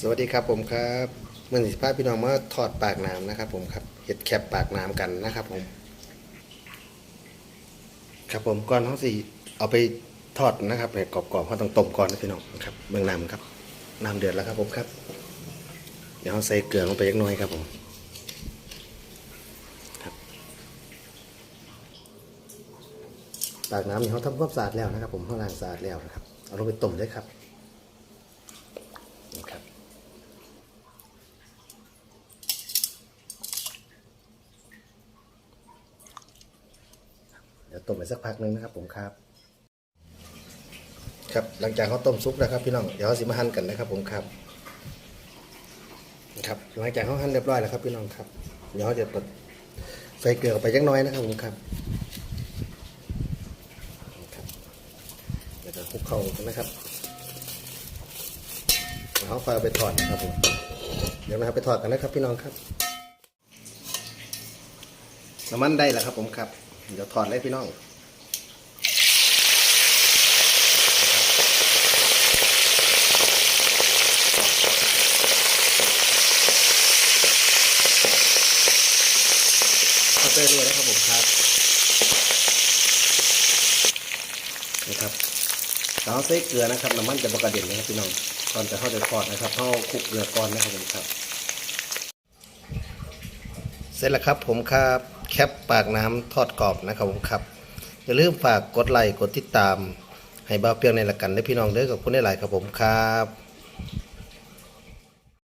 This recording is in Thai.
สวัสดีครับผมครับมันสิพาพี่น้องมาถอดปากน้ำนะครับผมครับเห็ดแคบปากน้ำกันนะครับผม ครับผมก่อนเขาสิเอาไปทอดนะครับให้กรอบๆเขาต้องต้มก่อนนะพี่น้องครับเบื้องน้ำครับน้ำเดือดแล้วครับผมครับ เดี๋ยวเขาใส่เกลือลงไปเล็กน้อยครับผมครับปากน้ำนี่เขาทำความสะอาดแล้วนะครับ ผมเขาล้างสะอาดแล้วนะครับเอาลงไปต้มเลยครับนี่ครับ เดี๋ยวต้มไปสักพักหนึงนะครับ ผมครับ ครับหลังจากเขาต้มซุปแล้วครับ พี่น้องเดี๋ยวเขาสิมาหั่นกันนะครับ ผมครับ ครับหลังจากเขาหั่นเรียบร้อยแล้วครับ พี่น้องครับเดี๋ยวเขาจะกดใส่เกลือไปยักน้อยนะครับ ผมครับครับเดี๋ยวจะคลุกเข้ากันนะครับเดี๋ยวเขาไฟเอาไปทอดนะครับผม เดี๋ยวนะครับไปทอดกันนะครับพี่น้องครับ น้ำมันได้แล้วครับผมครับ เดี๋ยวทอดเลยพี่น้องเข้าไปเรื่อยนะครับผมครับนะครับเราใส่เกลือนะครับน้ำมันจะบกระเด็นนะครับพี่น้องก่อนจะเข้าไปทอดนะครับเข้าคลุกเกลือก่อนนะครับผมครับ เสร็จแล้วครับผมครับ แคปปากน้ำทอดกรอบนะครับผมครับ อย่าลืมฝากกดไลค์กดติดตาม ให้บ้าวเปียงในละกันและพี่น้องเด้อกับคุณได้หลายครับผมครับ